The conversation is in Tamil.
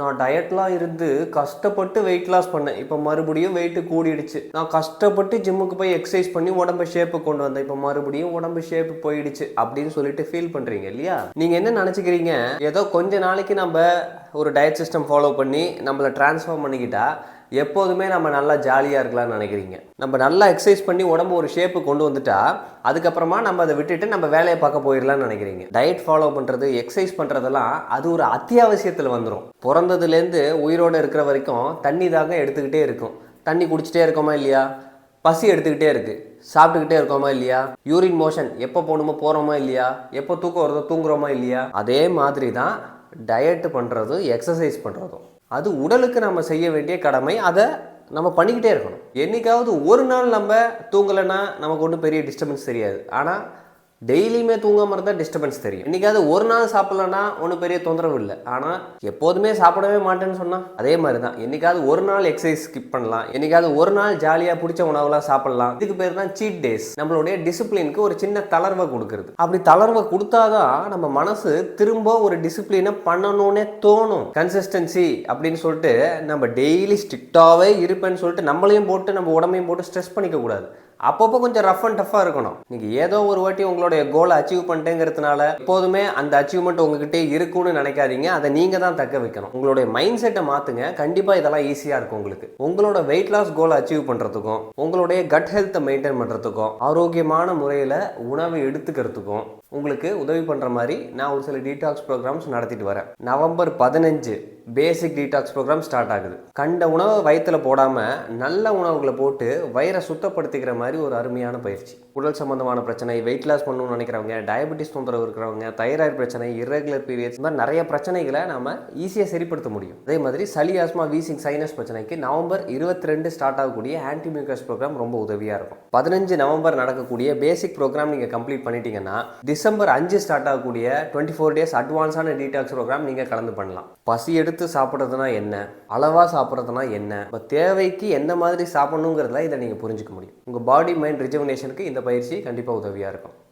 நான் டயட்லாம் இருந்து கஷ்டப்பட்டு வெயிட் லாஸ் பண்ணேன். இப்போ மறுபடியும் வெயிட்டு கூடிடுச்சு. நான் கஷ்டப்பட்டு ஜிம்முக்கு போய் எக்ஸசைஸ் பண்ணி உடம்பு ஷேப்பு கொண்டு வந்தேன். இப்போ மறுபடியும் உடம்பு ஷேப்பு போயிடுச்சு அப்படின்னு சொல்லிட்டு ஃபீல் பண்ணுறீங்க இல்லையா? நீங்கள் என்ன நினச்சிக்கிறீங்க? ஏதோ கொஞ்ச நாளைக்கு நம்ம ஒரு டயட் சிஸ்டம் ஃபாலோ பண்ணி நம்மளை டிரான்ஸ்ஃபார்ம் பண்ணிக்கிட்டா எப்போதுமே நம்ம நல்லா ஜாலியாக இருக்கலாம்னு நினைக்கிறீங்க. நம்ம நல்லா எக்ஸசைஸ் பண்ணி உடம்பு ஒரு ஷேப்பு கொண்டு வந்துட்டா அதுக்கப்புறமா நம்ம அதை விட்டுட்டு நம்ம வேலையை பார்க்க போயிடலாம்னு நினைக்கிறீங்க. டயட் ஃபாலோ பண்ணுறது எக்ஸசைஸ் பண்ணுறதெல்லாம் அது ஒரு அத்தியாவசியத்தில் வந்துடும் பிறந்ததுலேருந்து உயிரோடு இருக்கிற வரைக்கும் தண்ணி தாங்க எடுத்துக்கிட்டே இருக்கும். தண்ணி குடிச்சிட்டே இருக்கோமா இல்லையா? பசி எடுத்துக்கிட்டே இருக்குது சாப்பிட்டுக்கிட்டே இருக்கோமா இல்லையா? யூரின் மோஷன் எப்போ போகணுமோ போகிறோமா இல்லையா? எப்போ தூக்கம் வருதோ தூங்குறோமா இல்லையா? அதே மாதிரி தான் டயட் பண்ணுறதும் எக்ஸசைஸ் பண்ணுறதும் அது உடலுக்கு நம்ம செய்ய வேண்டிய கடமை. அதை நம்ம பண்ணிக்கிட்டே இருக்கணும். என்னைக்காவது ஒரு நாள் நம்ம தூங்கலைன்னா நமக்கு ஒன்றும் பெரிய டிஸ்டர்பன்ஸ் தெரியாது. ஆனால் டெய்லியுமே தூங்காமல் இருந்தால் டிஸ்டர்பன்ஸ் தெரியும். இன்றைக்காவது ஒரு நாள் சாப்பிட்லன்னா ஒன்றும் பெரிய தொந்தரவு இல்லை. ஆனால் எப்போதுமே சாப்பிடவே மாட்டேன்னு சொன்னால் அதே மாதிரி தான் என்றைக்காவது ஒரு நாள் எக்ஸசைஸ் ஸ்கிப் பண்ணலாம். என்றைக்காவது ஒரு நாள் ஜாலியாக பிடிச்ச உணவுலாம் சாப்பிடலாம். இதுக்கு பேர் தான் சீட் டேஸ் நம்மளுடைய டிசிப்ளினுக்கு ஒரு சின்ன தளர்வை கொடுக்குறது. அப்படி தளர்வை கொடுத்தாதான் நம்ம மனசு திரும்ப ஒரு டிசிப்ளினை பண்ணணும்னே தோணும். கன்சிஸ்டன்சி அப்படின்னு சொல்லிட்டு நம்ம டெய்லி ஸ்ட்ரிக்டாகவே இருப்பேன்னு சொல்லிட்டு நம்மளையும் போட்டு நம்ம உடம்பையும் போட்டு ஸ்ட்ரெஸ் பண்ணிக்க கூடாது. அப்பப்போ கொஞ்சம் ரஃப் அண்ட் டஃப்பாக இருக்கணும். நீங்கள் ஏதோ ஒரு வாட்டி உங்களுடைய கோலை அச்சீவ் பண்ணிட்டேங்கிறதுனால எப்போதுமே அந்த அச்சீவ்மெண்ட் உங்ககிட்டே இருக்கும்னு நினைக்காதீங்க. அதை நீங்கள் தான் தக்க வைக்கணும். உங்களுடைய மைண்ட் செட்டை மாற்றுங்க கண்டிப்பாக இதெல்லாம் ஈஸியாக இருக்கும் உங்களுக்கு. உங்களோட வெயிட் லாஸ் கோலை அச்சீவ் பண்ணுறதுக்கும் உங்களுடைய கட் ஹெல்த்தை மெயின்டைன் பண்ணுறதுக்கும் ஆரோக்கியமான முறையில் உணவை எடுத்துக்கிறதுக்கும் உங்களுக்கு உதவி பண்ணுற மாதிரி நான் ஒரு சில டீடாக்ஸ் ப்ரோக்ராம்ஸ் நடத்திட்டு வரேன். நவம்பர் பதினஞ்சு பேசிக் டீடாக்ஸ் ப்ரோக்ராம் ஸ்டார்ட் ஆகுது. கண்ட உணவை வயிற்றில் போடாமல் நல்ல உணவுகளை போட்டு வயிறை சுத்தப்படுத்திக்கிற மாதிரி ஒரு அருமையான பயிற்சி. உடல் சம்பந்தமான பிரச்சனை வெயிட் லாஸ் பண்ணணும்னு நினைக்கிறவங்க டயபெட்டிஸ் தொந்தரவு இருக்கிறவங்க தைராய்டு பிரச்சனை இரகுலர் பீரியட்ஸ் இந்த மாதிரி நிறைய பிரச்சனைகளை நம்ம ஈஸியாக சரிப்படுத்த முடியும். அதே மாதிரி சளி ஆஸ்மா வீசிங் சைனஸ் பிரச்சனைக்கு நவம்பர் இருபத்தி ரெண்டு ஸ்டார்ட் ஆகக்கூடிய ஆன்டிமியூக்கஸ் ப்ரோக்ராம் ரொம்ப உதவியாக இருக்கும். பதினஞ்சு நவம்பர் நடக்கக்கூடிய பேசிக் ப்ரோக்ராம் நீங்கள் கம்ப்ளீட் பண்ணிட்டீங்கன்னா டிசம்பர் அஞ்சு ஸ்டார்ட் ஆகக்கூடிய டுவெண்ட்டி ஃபோர் டேஸ் அட்வான்ஸான டீடாக்ஸ் ப்ரோக்ராம் நீங்கள் கலந்து பண்ணலாம். பசி எடுத்து சாப்பிட்றதுனா என்ன? அளவாக சாப்பிட்றதுனா என்ன? இப்போ தேவைக்கு எந்த மாதிரி சாப்பிடணுங்கிறதுல இதை நீங்கள் புரிஞ்சுக்க முடியும். உங்கள் பாடி மைண்ட் ரிஜுவனேஷனுக்கு இந்த பயிற்சி கண்டிப்பாக உதவியாக இருக்கும்.